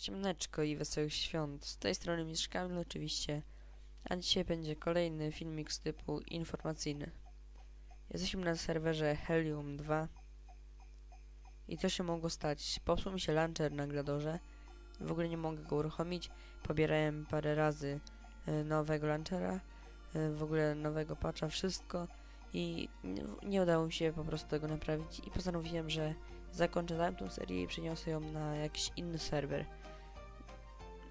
Ciemneczko i wesołych świąt. Z tej strony Mistrz oczywiście, a dzisiaj będzie kolejny filmik z typu informacyjny. Jesteśmy na serwerze Helium 2 i co się mogło stać? Popsuł mi się launcher na Gladorze, w ogóle nie mogę go uruchomić, pobierałem parę razy e, nowego launchera, e, w ogóle nowego patcha, wszystko i nie, udało mi się po prostu tego naprawić i postanowiłem, że zakończę tamtą serię i przeniosę ją na jakiś inny serwer.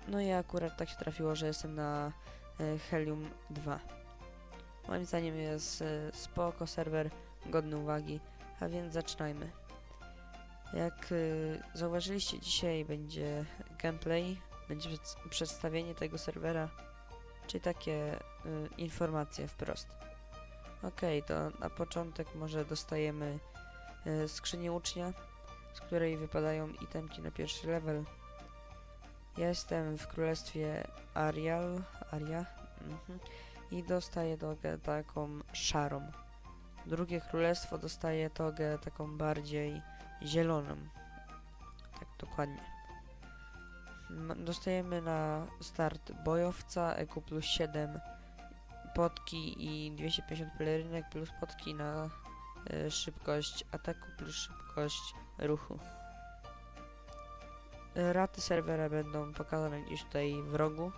No i akurat tak się trafiło, że jestem na e, Helium 2. Moim zdaniem jest e, spoko serwer, godny uwagi, a więc zaczynajmy. Jak e, zauważyliście, dzisiaj będzie gameplay, będzie przed- przedstawienie tego serwera, czyli takie informacje wprost. Okej, to na początek może dostajemy skrzynię ucznia, z której wypadają itemki na pierwszy level. Jestem w królestwie Arial, Aria mhm, i dostaję togę taką szarą. Drugie królestwo dostaje togę taką bardziej zieloną. Tak dokładnie. Dostajemy na start bojowca, EQ plus 7 potki i 250 pelerynek plus potki na e, szybkość ataku plus szybkość ruchu. E, Raty serwera będą pokazane gdzieś tutaj w rogu,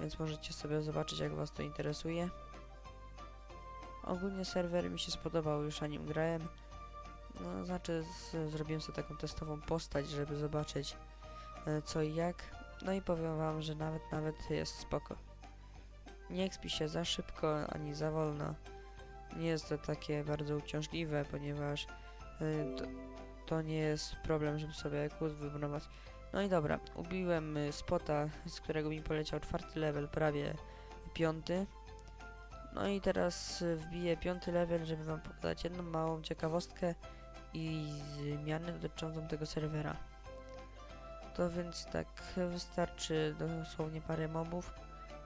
więc możecie sobie zobaczyć jak was to interesuje. Ogólnie serwer mi się spodobał, już na nim grałem. No, znaczy zrobiłem sobie taką testową postać, żeby zobaczyć e, co i jak. No i powiem wam, że nawet nawet jest spoko. Nie ekspi się za szybko ani za wolno. Nie jest to takie bardzo uciążliwe, ponieważ y, to, to nie jest problem, żeby sobie kłód wybudować. No i dobra, ubiłem y, spota, z którego mi poleciał czwarty level, prawie piąty. No i teraz y, wbiję piąty level, żeby wam pokazać jedną małą ciekawostkę i zmianę dotyczącą tego serwera. To więc tak, wystarczy dosłownie parę mobów.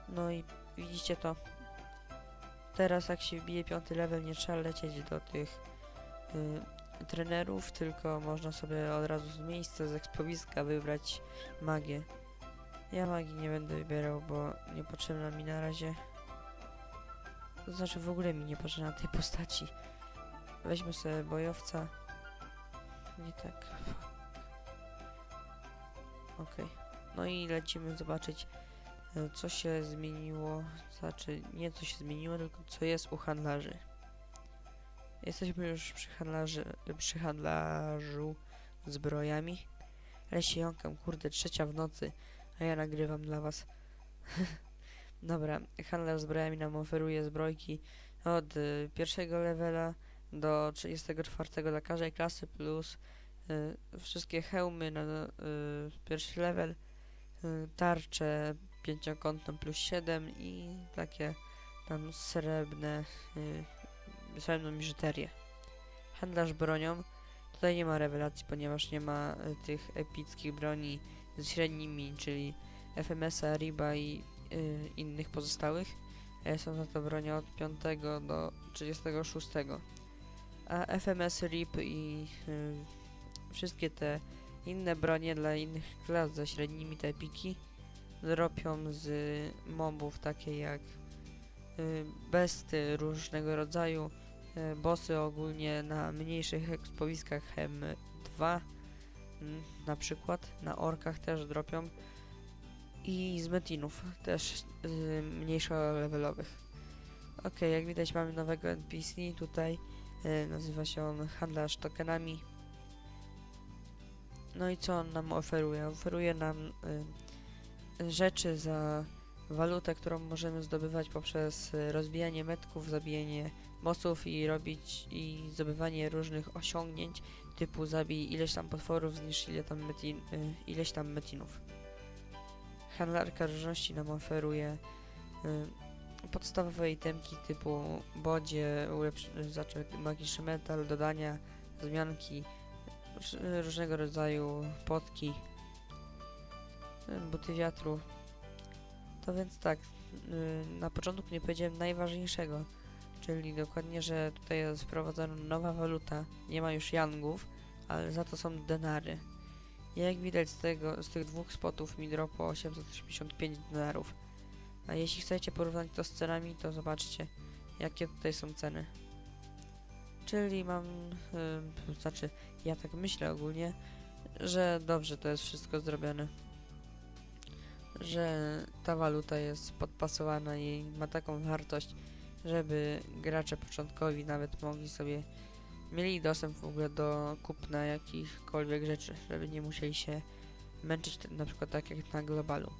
No i widzicie to. Teraz jak się wbije piąty level, nie trzeba lecieć do tych y, trenerów, tylko można sobie od razu z miejsca, z ekspowiska wybrać magię. Ja magii nie będę wybierał, bo niepotrzebna mi na razie. To znaczy w ogóle mi nie potrzebna tej postaci. Weźmy sobie bojowca. Nie tak. Okej. No i lecimy zobaczyć e, co się zmieniło, znaczy nie co się zmieniło, tylko co jest u handlarzy. Jesteśmy już przy, handlarzy, przy handlarzu zbrojami. Ale się jąkam, kurde, trzecia w nocy, a ja nagrywam dla was. Dobra, handlarz zbrojami nam oferuje zbrojki od y, pierwszego levela do 34 dla każdej klasy plus y, wszystkie hełmy na y, pierwszy level, y, tarcze pięciokątną plus 7 i takie tam srebrne, yy, srebrną biżuterię. Handlarz bronią. Tutaj nie ma rewelacji, ponieważ nie ma y, tych epickich broni z średnimi, czyli FMS-a, Riba i y, innych pozostałych. E, są za to bronie od 5 do 36. A FMS, RIP i wszystkie te inne bronie dla innych klas ze średnimi te epiki dropią z mobów takie jak besty różnego rodzaju, bossy ogólnie na mniejszych ekspowiskach M2 mm, na przykład, na orkach też dropią i z metinów też y, mniejszolevelowych. Ok, jak widać mamy nowego NPC tutaj, y, nazywa się on handlarz tokenami. No i co on nam oferuje? Oferuje nam y, rzeczy za walutę, którą możemy zdobywać poprzez y, rozbijanie metków, zabijanie bossów i robić i zdobywanie różnych osiągnięć typu zabij ileś tam potworów, zniszcz ile tam metin, y, ileś tam metinów. Handlarka różności nam oferuje y, podstawowe itemki typu bodzie, znaczy magiczny metal, dodania, zmianki, róż- różnego rodzaju potki, y, buty wiatru. To więc tak, y, na początku nie powiedziałem najważniejszego, czyli dokładnie, że tutaj jest wprowadzona nowa waluta, nie ma już yangów, ale za to są denary. Jak widać z tego, z tych dwóch spotów mi dropło 885 dolarów. A jeśli chcecie porównać to z cenami, to zobaczcie, jakie tutaj są ceny. Czyli mam, ym, znaczy ja tak myślę ogólnie, że dobrze to jest wszystko zrobione. Że ta waluta jest podpasowana i ma taką wartość, żeby gracze początkowi nawet mogli sobie mieli dostęp w ogóle do kupna jakichkolwiek rzeczy, żeby nie musieli się męczyć na przykład tak jak na globalu.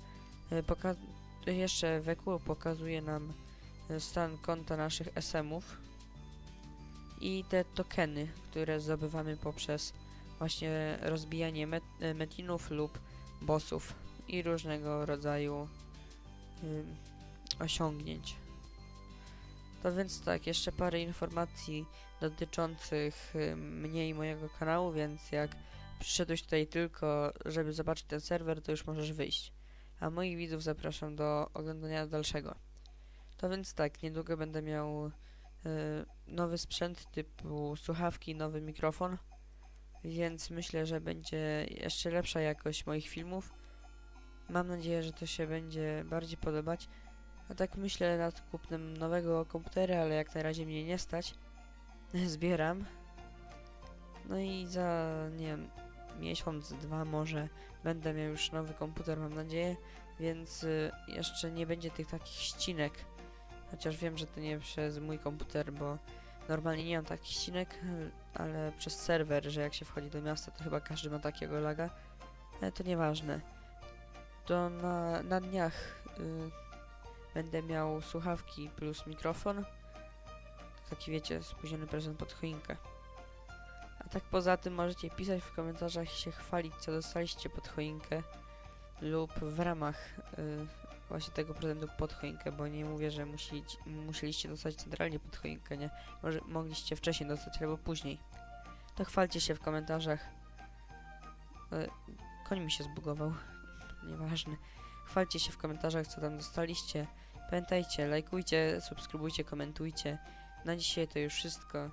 E, Poka jeszcze WQ pokazuje nam e, stan konta naszych SM-ów i te tokeny, które zdobywamy poprzez właśnie rozbijanie met e, metinów lub bossów i różnego rodzaju osiągnięć. To więc tak, jeszcze parę informacji dotyczących mnie i mojego kanału, więc jak przyszedłeś tutaj tylko, żeby zobaczyć ten serwer, to już możesz wyjść. A moich widzów zapraszam do oglądania dalszego. To więc tak, niedługo będę miał y, nowy sprzęt typu słuchawki, nowy mikrofon, więc myślę, że będzie jeszcze lepsza jakość moich filmów. Mam nadzieję, że to się będzie bardziej podobać. A tak myślę nad kupnem nowego komputera, ale jak na razie mnie nie stać. Zbieram. No i za, nie wiem, miesiąc, dwa może będę miał już nowy komputer, mam nadzieję. Więc y, jeszcze nie będzie tych takich ścinek. Chociaż wiem, że to nie przez mój komputer, bo normalnie nie mam takich ścinek, ale przez serwer, że jak się wchodzi do miasta, to chyba każdy ma takiego laga. Ale to nieważne. To na, na dniach y, będę miał słuchawki plus mikrofon. Taki wiecie, spóźniony prezent pod choinkę. A tak poza tym możecie pisać w komentarzach i się chwalić, co dostaliście pod choinkę lub w ramach y, właśnie tego prezentu pod choinkę, bo nie mówię, że musieliście dostać centralnie pod choinkę, nie? Może mogliście wcześniej dostać albo później. To chwalcie się w komentarzach. Y, koń mi się zbugował. Nieważne. Chwalcie się w komentarzach, co tam dostaliście. Pamiętajcie, lajkujcie, subskrybujcie, komentujcie. Na dzisiaj to już wszystko.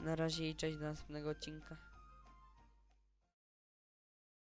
Na razie i cześć do następnego odcinka.